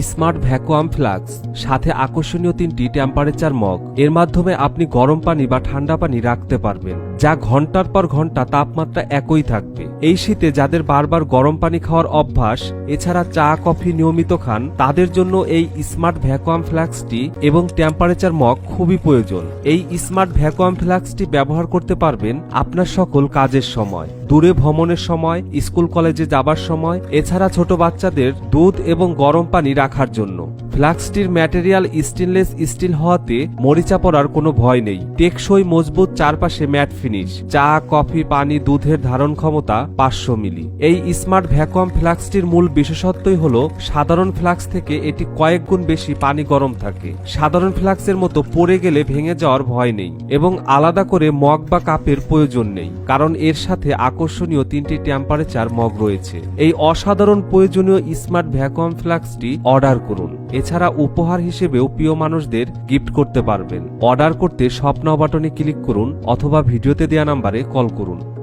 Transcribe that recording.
Smart vacuum flux, সাথে আকর্ষণীয় তিনটি টেম্পারেচার মগ এর মাধ্যমে আপনি গরম পানি বা ঠান্ডা পানি রাখতে পারবেন, যা ঘণ্টার পর ঘণ্টা তাপমাত্রা একই থাকবে। এই শীতে যাদের বারবার গরম পানি খাওয়ার অভ্যাস, এছাড়া চা, কফি নিয়মিত খান, তাদের জন্য এই স্মার্ট ভ্যাকুয়াম ফ্ল্যাক্সটি এবং টেম্পারেচার মগ খুবই প্রয়োজন। এই স্মার্ট ভ্যাকুয়াম ফ্ল্যাক্সটি ব্যবহার করতে পারবেন আপনার সকল কাজের সময়, দূরে ভ্রমণের সময়, স্কুল কলেজে যাবার সময়, এছাড়া ছোট বাচ্চাদের দুধ এবং গরম পানি রাখার জন্য। ফ্লাক্সটির ম্যাটেরিয়াল স্টেনলেস স্টিল হওয়াতে মরিচা পড়ার কোনো ভয় নেই। টেকসই মজবুত চারপাশে ম্যাট ফিনিশ। চা, কফি, পানি, দুধের ধারণ ক্ষমতা পাঁচশো মিলি। এই স্মার্ট ভ্যাকুয়াম ফ্লাক্সটির মূল বিশেষত্বই হল, সাধারণ ফ্লাক্স থেকে এটি কয়েক গুণ বেশি পানি গরম থাকে। সাধারণ ফ্লাক্সের মতো পড়ে গেলে ভেঙে যাওয়ার ভয় নেই এবং আলাদা করে মগ বা কাপের প্রয়োজন নেই, কারণ এর সাথে আকর্ষণীয় তিনটি টেম্পারেচার মগ রয়েছে। এই অসাধারণ প্রয়োজনীয় স্মার্ট ভ্যাকুয়াম ফ্লাক্সটি অর্ডার করুন। এছাড়া উপহার হিসেবেও প্রিয় মানুষদের গিফট করতে পারবেন। অর্ডার করতে স্বপ্ন বাটনে ক্লিক করুন অথবা ভিডিওতে দেওয়া নাম্বারে কল করুন।